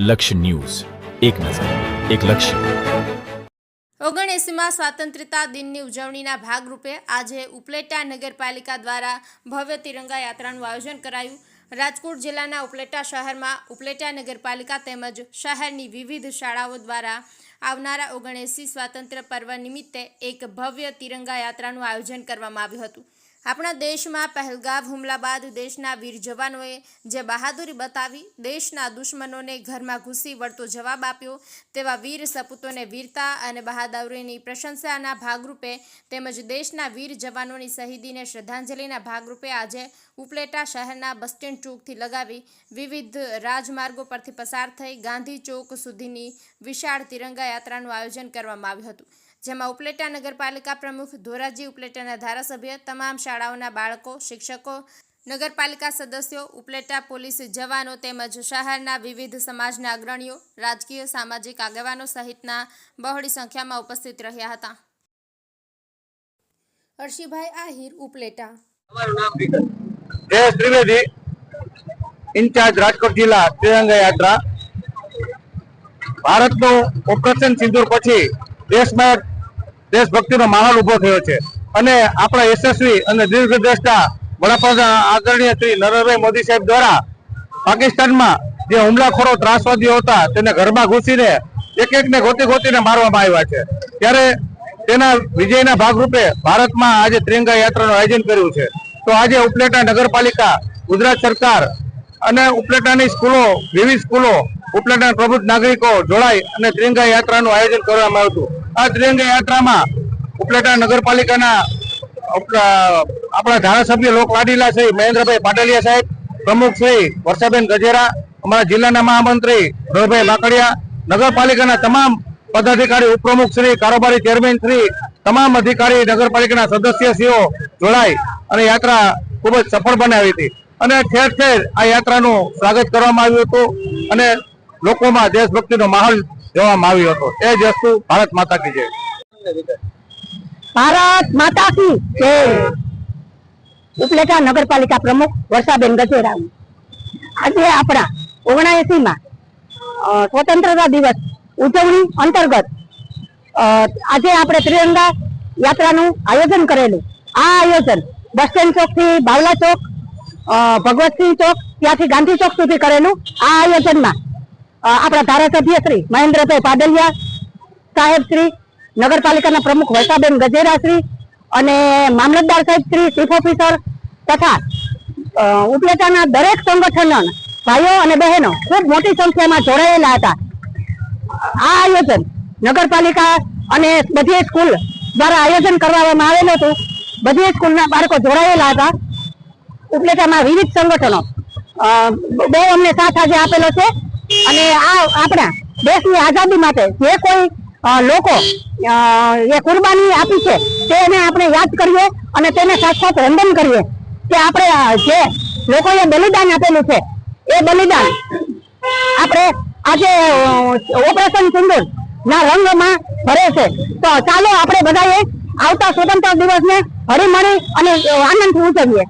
લક્ષ્ય ન્યૂઝ. એક નજર, એક લક્ષ્ય. ઓગણએંસીમાં સ્વાતંત્રતા દિનની ઉજવણીના ભાગરૂપે આજે ઉપલેટા નગરપાલિકા દ્વારા ભવ્ય તિરંગા યાત્રાનું આયોજન કરાયું. રાજકોટ જિલ્લાના ઉપલેટા શહેરમાં ઉપલેટા નગરપાલિકા તેમજ શહેરની વિવિધ શાળાઓ દ્વારા આવનારા ઓગણએસી સ્વાતંત્ર્ય પર્વ નિમિત્તે એક ભવ્ય તિરંગા યાત્રાનું આયોજન કરવામાં આવ્યું હતું. આપણા દેશમાં પહેલગાવ હુમલા બાદ દેશના વીર જવાનોએ જે બહાદુરી બતાવી, દેશના દુશ્મનોને ઘરમાં ઘૂસી વળતો જવાબ આપ્યો, તેવા વીર સપૂતોને વીરતા અને બહાદુરીની પ્રશંસાના ભાગરૂપે તેમજ દેશના વીર જવાનોની શહીદીને શ્રદ્ધાંજલિના ભાગરૂપે આજે ઉપલેટા શહેરના બસ સ્ટેન્ડ ચોકથી લગાવી વિવિધ રાજમાર્ગો પરથી પસાર થઈ ગાંધી ચોક સુધીની વિશાળ તિરંગા યાત્રાનું આયોજન કરવામાં આવ્યું હતું. જેમાં ઉપલેટા નગરપાલિકા પ્રમુખ ધોરાજી ઉપલેટાના ધારાસભ્ય, તમામ શાળાઓના બાળકો, શિક્ષકો, નગરપાલિકા સદસ્યો, ઉપલેટા પોલીસ જવાનો તેમજ શહેરના વિવિધ સમાજના અગ્રણીઓ, રાજકીય, સામાજિક આગેવાનો સહિતના બહોળી સંખ્યામાં ઉપસ્થિત રહ્યા હતા. હર્ષિભાઈ આહિર, ઉપલેટા. જયેશ ત્રિવેદી. ઇન્ચાર્જ રાજકોટ જિલ્લા ત્રિરંગા યાત્રા. ભારતનું ઓપરેશન સિંદુર પછી દેશમાં દેશભક્તિનો માહોલ ઊભો થયો છે. અને આપણા યશસ્વી અને દીર્ઘદ્રષ્ટા વડાપ્રધાન આદરણીય શ્રી નરેન્દ્રભાઈ મોદી સાહેબ દ્વારા પાકિસ્તાનમાં જે હુમલાખોરો ત્રાસવાદીઓ હતા, તેને ઘરમાં ઘૂસીને એક એકને ગોતી ગોતીને મારવામાં આવ્યા છે. ત્યારે તેના વિજયના ભાગરૂપે ભારતમાં આજે ત્રિરંગા યાત્રાનું આયોજન કર્યું છે. તો આજે ઉપલેટા નગરપાલિકા, ગુજરાત સરકાર અને ઉપલેટાની સ્કૂલો, વિવિધ સ્કૂલો ઉપલેટા પ્રબુદ્ધ નાગરિકો જોડાઈ અને ત્રિરંગા યાત્રાનું આયોજન કરવામાં આવ્યું હતું. આ ત્રિરંગા યાત્રામાં ઉપલેટા નગરપાલિકાના આપણા ધારાસભ્ય લોકલાડીલા શ્રી મહેન્દ્રભાઈ પાટલિયા સાહેબ, પ્રમુખ શ્રી વર્ષાબેન ગજેરા, અમારા જિલ્લાના મહામંત્રી રવિભાઈ માકડિયા નગરપાલિકાના તમામ પદાધિકારી, ઉપપ્રમુખ શ્રી, કારોબારી ચેરમેન શ્રી, તમામ અધિકારી, નગરપાલિકાના સદસ્યશ્રીઓ જોડાઈ અને યાત્રા ખૂબ જ સફળ બનાવી હતી. અને ઠેર ઠેર આ યાત્રાનું સ્વાગત કરવામાં આવ્યું હતું. અને લોકોમાં દેશભક્તિનો માહોલ જોવામાં આવ્યો હતો. એ જ વસ્તુ ભારત માતા કી જય ભારત માતા કી ઉપલેટા નગરપાલિકા પ્રમુખ વર્ષાબેન ગજેરા આજે આપણા ઓગણએસી માં સ્વતંત્રતા દિવસ ઉજવણી અંતર્ગત આજે આપણે ત્રિરંગા યાત્રાનું આયોજન કરેલું. આ આયોજન બસ સ્ટેન્ડ ચોકથી બાવલા ચોક ભગવતસિંહ ચોક ત્યાંથી ગાંધી ચોક સુધી કરેલું. આ આયોજનમાં આપણા ધારાસભ્ય શ્રી મહેન્દ્રભાઈ પાડલિયા સાહેબ શ્રી, નગરપાલિકાના પ્રમુખ વર્ષાબેન ગજેરા શ્રી અને મામલતદાર સાહેબ શ્રી ચીફ ઓફિસર તથા ઉપલેટાના દરેક સંગઠન ભાઈઓ અને બહેનો ખૂબ મોટી સંખ્યામાં જોડાયેલા હતા. આ આયોજન નગરપાલિકા અને બધી સ્કૂલ દ્વારા આયોજન કરવામાં આવેલું હતું. બધી સ્કૂલના બાળકો જોડાયેલા હતા. ઉપલેટામાં વિવિધ સંગઠનો બહુ અમને સાથ આજે આપેલો છે. અને આ આપણા દેશની આઝાદી માટે જે કોઈ લોકો એ કુરબાની આપી છે તેને આપણે યાદ કરીએ અને તેને સાથ સાથ વંદન કરીએ કે આપણે જે લોકોએ બલિદાન આપેલું છે, એ બલિદાન આપણે આજે ઓપરેશન સિંદુર ના રંગમાં ભરે છે. તો ચાલો આપણે બધાએ આવતા સ્વતંત્ર દિવસને હળીમળી અને આનંદથી ઉજવીએ.